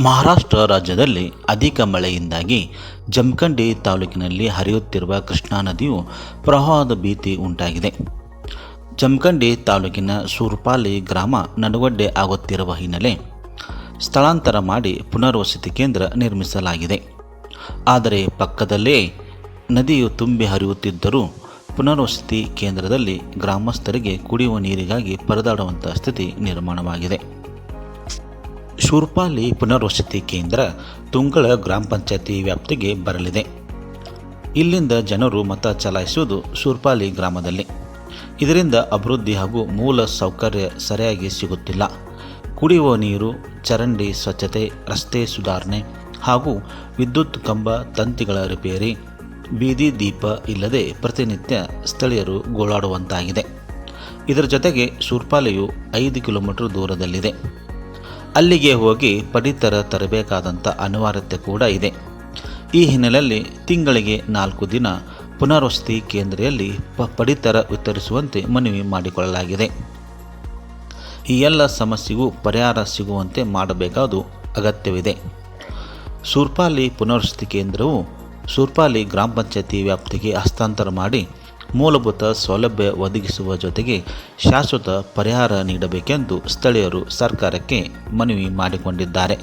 ಮಹಾರಾಷ್ಟ್ರ ರಾಜ್ಯದಲ್ಲಿ ಅಧಿಕ ಮಳೆಯಿಂದಾಗಿ ಜಮಖಂಡಿ ತಾಲೂಕಿನಲ್ಲಿ ಹರಿಯುತ್ತಿರುವ ಕೃಷ್ಣಾ ನದಿಯು ಪ್ರವಾಹದ ಭೀತಿ ಉಂಟಾಗಿದೆ. ಜಮಖಂಡಿ ತಾಲೂಕಿನ ಸೂರ್ಪಾಲಿ ಗ್ರಾಮ ನಡುಗಡ್ಡೆ ಆಗುತ್ತಿರುವ ಹಿನ್ನೆಲೆ ಸ್ಥಳಾಂತರ ಮಾಡಿ ಪುನರ್ವಸತಿ ಕೇಂದ್ರ ನಿರ್ಮಿಸಲಾಗಿದೆ. ಆದರೆ ಪಕ್ಕದಲ್ಲೇ ನದಿಯು ತುಂಬಿ ಹರಿಯುತ್ತಿದ್ದರೂ ಪುನರ್ವಸತಿ ಕೇಂದ್ರದಲ್ಲಿ ಗ್ರಾಮಸ್ಥರಿಗೆ ಕುಡಿಯುವ ನೀರಿಗಾಗಿ ಪರದಾಡುವಂಥ ಸ್ಥಿತಿ ನಿರ್ಮಾಣವಾಗಿದೆ. ಶೂರ್ಪಾಲಿ ಪುನರ್ವಸತಿ ಕೇಂದ್ರ ತುಂಗಳ ಗ್ರಾಮ ಪಂಚಾಯತಿ ವ್ಯಾಪ್ತಿಗೆ ಬರಲಿದೆ. ಇಲ್ಲಿಂದ ಜನರು ಮತ ಚಲಾಯಿಸುವುದು ಶೂರ್ಪಾಲಿ ಗ್ರಾಮದಲ್ಲಿ. ಇದರಿಂದ ಅಭಿವೃದ್ಧಿ ಹಾಗೂ ಮೂಲ ಸೌಕರ್ಯ ಸರಿಯಾಗಿ ಸಿಗುತ್ತಿಲ್ಲ. ಕುಡಿಯುವ ನೀರು, ಚರಂಡಿ ಸ್ವಚ್ಛತೆ, ರಸ್ತೆ ಸುಧಾರಣೆ ಹಾಗೂ ವಿದ್ಯುತ್ ಕಂಬ ತಂತಿಗಳ ರಿಪೇರಿ, ಬೀದಿ ದೀಪ ಇಲ್ಲದೆ ಪ್ರತಿನಿತ್ಯ ಸ್ಥಳೀಯರು ಗೋಳಾಡುವಂತಾಗಿದೆ. ಇದರ ಜೊತೆಗೆ ಶೂರ್ಪಾಲೆಯು ಐದು ಕಿಲೋಮೀಟರ್ ದೂರದಲ್ಲಿದೆ. ಅಲ್ಲಿಗೆ ಹೋಗಿ ಪಡಿತರ ತರಬೇಕಾದಂಥ ಅನಿವಾರ್ಯತೆ ಕೂಡ ಇದೆ. ಈ ಹಿನ್ನೆಲೆಯಲ್ಲಿ ತಿಂಗಳಿಗೆ ನಾಲ್ಕು ದಿನ ಪುನರ್ವಸತಿ ಕೇಂದ್ರದಲ್ಲಿ ಪ ಪಡಿತರ ವಿತರಿಸುವಂತೆ ಮನವಿ ಮಾಡಿಕೊಳ್ಳಲಾಗಿದೆ. ಈ ಎಲ್ಲ ಸಮಸ್ಯೆಗೂ ಪರಿಹಾರ ಸಿಗುವಂತೆ ಮಾಡಬೇಕಾದು ಅಗತ್ಯವಿದೆ. ಸೂರ್ಪಾಲಿ ಪುನರ್ವಸತಿ ಕೇಂದ್ರವು ಸೂರ್ಪಾಲಿ ಗ್ರಾಮ ಪಂಚಾಯತಿ ವ್ಯಾಪ್ತಿಗೆ ಹಸ್ತಾಂತರ ಮಾಡಿ ಮೂಲಭೂತ ಸೌಲಭ್ಯ ಒದಗಿಸುವ ಜೊತೆಗೆ ಶಾಶ್ವತ ಪರಿಹಾರ ನೀಡಬೇಕೆಂದು ಸ್ಥಳೀಯರು ಸರ್ಕಾರಕ್ಕೆ ಮನವಿ ಮಾಡಿಕೊಂಡಿದ್ದಾರೆ.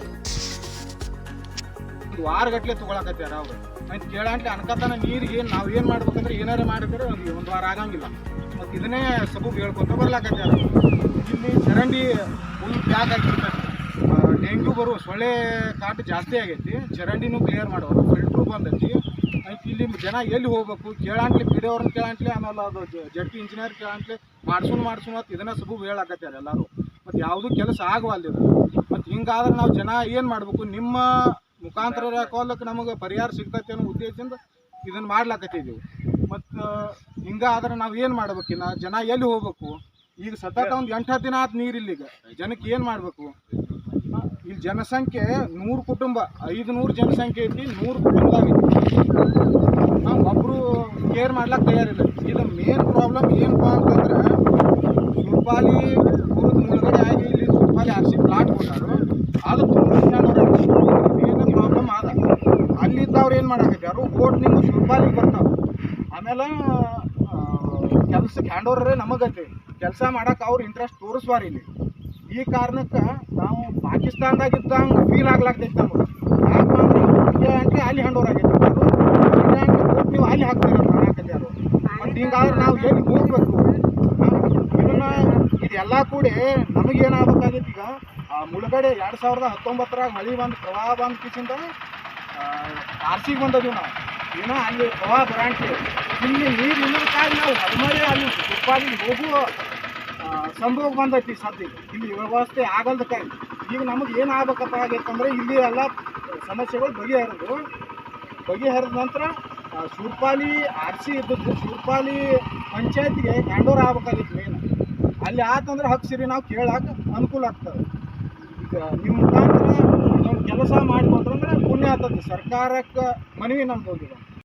ವಾರಗಟ್ಲೆ ತಗೊಳಕತ್ಯಾರ ಅವ್ರು ಆಯ್ತು ಕೇಳಂಟ್ಲೆ ಅನ್ಕತನ ನೀರಿಗೆ ನಾವು ಏನು ಮಾಡ್ಬೇಕಂದ್ರೆ ಏನಾರ ಮಾಡಿದ್ರೆ ಒಂದು ಒಂದು ವಾರ ಆಗಂಗಿಲ್ಲ. ಮತ್ತು ಇದನ್ನೇ ಸಬೂಬ್ ಹೇಳ್ಕೊತ ಬರ್ಲಾಕತ್ಯಾರ ಇಲ್ಲಿ ಚರಂಡಿ ಫುಲ್ ಪ್ಯಾಕ್ ಆಗಿರ್ತೈತಿ ಆ, ಡೆಂಗ್ಯೂ ಬರುವ ಸೊಳ್ಳೆ ಕಾಟ ಜಾಸ್ತಿ ಆಗೈತಿ. ಚರಂಡಿನೂ ಕ್ಲಿಯರ್ ಮಾಡೋರು ಫಿಲ್ಟ್ರು ಬಂದೈತಿ. ಇಲ್ಲಿ ಜನ ಎಲ್ಲಿ ಹೋಗ್ಬೇಕು? ಕೇಳಂಟ್ಲೆ ಪಿ ಡಿ ಅವ್ರನ್ನ ಕೇಳಂಟ್ಲಿ ಆಮೇಲೆ ಅದು ಜಟ್ಟಿ ಇಂಜಿನಿಯರ್ ಕೇಳಂಟ್ಲೆ ಮಾಡ್ಸೋನ್ ಮಾಡ್ಸೋನ್ ಅಂತ ಇದನ್ನ ಸಬೂಬ್ ಹೇಳಕತ್ಯಾರ ಎಲ್ಲರೂ. ಮತ್ತು ಯಾವುದೂ ಕೆಲಸ ಆಗವಲ್ದಿದು ಮತ್ತು ಹಿಂಗಾದ್ರೆ ನಾವು ಜನ ಏನು ಮಾಡಬೇಕು? ನಿಮ್ಮ ಮುಖಾಂತರ ಕೋಲಕ್ಕೆ ನಮಗೆ ಪರಿಹಾರ ಸಿಗ್ತೈತೆ ಅನ್ನೋ ಉದ್ದೇಶದಿಂದ ಇದನ್ನು ಮಾಡ್ಲಾಕತ್ತಿದ್ದೀವಿ ಮತ್ತು ಹಿಂಗಾದ್ರೆ ನಾವು ಏನು ಮಾಡ್ಬೇಕಿನ್ನ ಜನ ಎಲ್ಲಿ ಹೋಗ್ಬೇಕು? ಈಗ ಸತತ ಒಂದು ಎಂಟು ಹತ್ತು ದಿನ ಆತು ನೀರು ಇಲ್ಲಿಗ ಜನಕ್ಕೆ ಏನು ಮಾಡಬೇಕು? ಇಲ್ಲಿ ಜನಸಂಖ್ಯೆ ನೂರು ಕುಟುಂಬ ಐದು ನೂರು ಜನಸಂಖ್ಯೆ ಐತಿ ನೂರು ಕುಟುಂಬ ನಾವು ಒಬ್ಬರು ಕೇರ್ ಮಾಡ್ಲಿಕ್ಕೆ ತಯಾರಿಲ್ಲ. ಇದು ಮೇನ್ ಪ್ರಾಬ್ಲಮ್ ಏನಪ್ಪ ಅಂತಂದ್ರೆ, ಸುರ್ಪಾಲಿ ಊರದ ಮುಳುಗಡೆ ಆಗಿ ಇಲ್ಲಿ ಸುರ್ಪಾಲಿ ಆರ್ ಸಿ ಪ್ಲಾಟ್ ಕೊಟ್ಟಾರು. ಅದು ತುಂಬ ಮೇನ್ ಪ್ರಾಬ್ಲಮ್ ಆದ. ಅಲ್ಲಿದ್ದವ್ರು ಏನು ಮಾಡಕತ್ಯಾರು? ಓಟ್ ನಿಮ್ಗೆ ಸುರ್ಪಾಲಿಗೆ ಬರ್ತಾವೆ ಆಮೇಲೆ ಕೆಲಸಕ್ಕೆ ಹ್ಯಾಂಡ್ ಓವರೇ ನಮಗತ್ತೆ. ಕೆಲಸ ಮಾಡೋಕೆ ಅವ್ರು ಇಂಟ್ರೆಸ್ಟ್ ತೋರಿಸ್ವಾರ ಇಲ್ಲಿ. ಈ ಕಾರಣಕ್ಕೆ ನಾವು ಪಾಕಿಸ್ತಾನದಾಗ ಇದ್ದಂಗೆ ಫೀಲ್ ಆಗ್ಲಾಗ್ತೈತೆ ನಮ್ಗೆ. ಯಾಕಂದ್ರೆ ಇಂಡಿಯಾ ಅಂದ್ರೆ ಅಲ್ಲಿ ಹ್ಯಾಂಡ್ ಓವರ್ ಆಗೈತೆ ಅಂದ್ರೆ ನೀವು ಅಲ್ಲಿ ಹಾಕ್ತೀರ ಅನ್ನಕತ್ಯಾರು ಮತ್ತು ಹಿಂಗಾದ್ರೆ ನಾವು ಎಲ್ಲಿ ಹೋಗ್ಬೇಕು ಇದನ್ನು ಇದೆಲ್ಲ ಕೂಡಿ ನಮಗೇನಾಗಬೇಕಾಗಿತ್ತು ಈಗ ಆ ಮುಳುಗಡೆ ಎರಡು ಸಾವಿರದ ಹತ್ತೊಂಬತ್ತರಾಗ ಮಳೆ ಬಂದು ಪ್ರವಾಹ ಬಂದ ಕಿಸಿಂದ ಆರ್ಸಿಗೆ ಬಂದದೀವಿ ನಾವು. ಏನೋ ಅಲ್ಲಿ ಪ್ರವಾಹ ಬರಾಂಟಿ ಇಲ್ಲಿ ನೀರು ಇಲ್ಲದಕ್ಕಾಗಿ ನಾವು ಹದಿಮೂರೇ ಅಲ್ಲಿ ಉತ್ಪಾದನೆ ಹೋಗುವ ಸಂಭೋಗ ಬಂದೈತಿ ಸದ್ಯ ಇಲ್ಲಿ ವ್ಯವಸ್ಥೆ ಆಗಲ್ದಕ್ಕಾಗಿ ಈಗ ನಮಗೆ ಏನು ಆಗ್ಬೇಕಪ್ಪ ಆಗೈತೆ ಅಂದ್ರೆ ಇಲ್ಲಿ ಎಲ್ಲ ಸಮಸ್ಯೆಗಳು ಬಗೆಹರಿದು. ಬಗೆಹರಿದ ನಂತರ ಆ, ಶೂರ್ಪಾಲಿ ಆರ್ ಸಿ ಇದ್ದದ್ದು ಶೂರ್ಪಾಲಿ ಪಂಚಾಯತ್ಗೆ ಹ್ಯಾಂಡ್ ಓವರ್ ಆಗ್ಬೇಕಾಗಿತ್ತು ಮೇನ್ ಅಲ್ಲಿ ಆತಂದ್ರೆ ಹಕ್ಕು ಸಿರಿ ನಾವು ಕೇಳಕ್ಕೆ ಅನುಕೂಲ ಆಗ್ತದೆ. ಈಗ ನಿಮ್ಮ ಮುಖಾಂತರ ಕೆಲಸ ಮಾಡಿಕೊಂಡ್ರಂದ್ರೆ ಪುಣ್ಯ ಆಗ್ತದೆ. ಸರ್ಕಾರಕ್ಕೆ ಮನವಿ ನಮ್ದು ಹೋಗಿದೆ